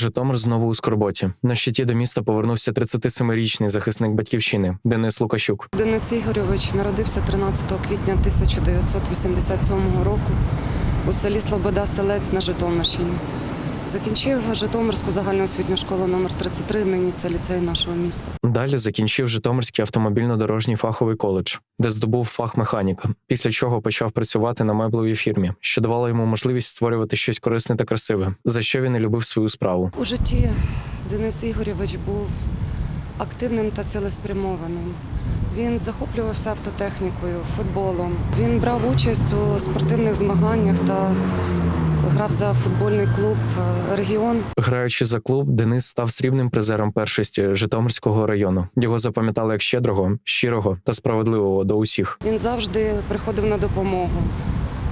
Житомир знову у скорботі. На щиті до міста повернувся 37-річний захисник батьківщини Денис Лукащук. Денис Ігорьович народився 13 квітня 1987 року у селі Слобода Селець на Житомирщині. Закінчив Житомирську загальноосвітню школу номер 33 нині це ліцей нашого міста. Далі закінчив Житомирський автомобільно-дорожній фаховий коледж, де здобув фах механіка, після чого почав працювати на меблевій фірмі, що давало йому можливість створювати щось корисне та красиве, за що він і любив свою справу. У житті Денис Ігорьович був активним та цілеспрямованим. Він захоплювався автотехнікою, футболом. Він брав участь у спортивних змаганнях та грав за футбольний клуб е, Регіон. Граючи за клуб, Денис став срібним призером першості Житомирського району. Його запам'ятали як щедрого, щирого та справедливого до усіх. Він завжди приходив на допомогу.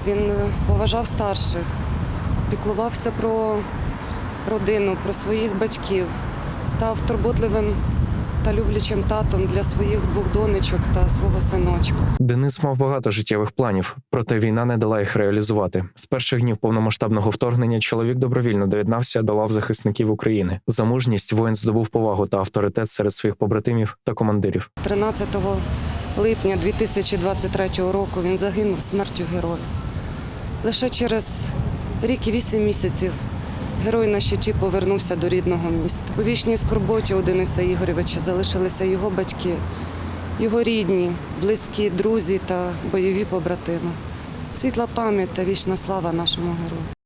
Він е, поважав старших, піклувався про родину, про своїх батьків, став турботливим та люблячим татом для своїх двох донечок та свого синочка. Денис мав багато життєвих планів, проте війна не дала їх реалізувати. З перших днів повномасштабного вторгнення чоловік добровільно доєднався до лав захисників України. За мужність воїн здобув повагу та авторитет серед своїх побратимів та командирів. 13 липня 2023 року він загинув смертю героя. Лише через рік і вісім місяців герой на щиті повернувся до рідного міста. У вічній скорботі у Дениса Ігоревича залишилися його батьки, його рідні, близькі, друзі та бойові побратими. Світла пам'ять та вічна слава нашому герою.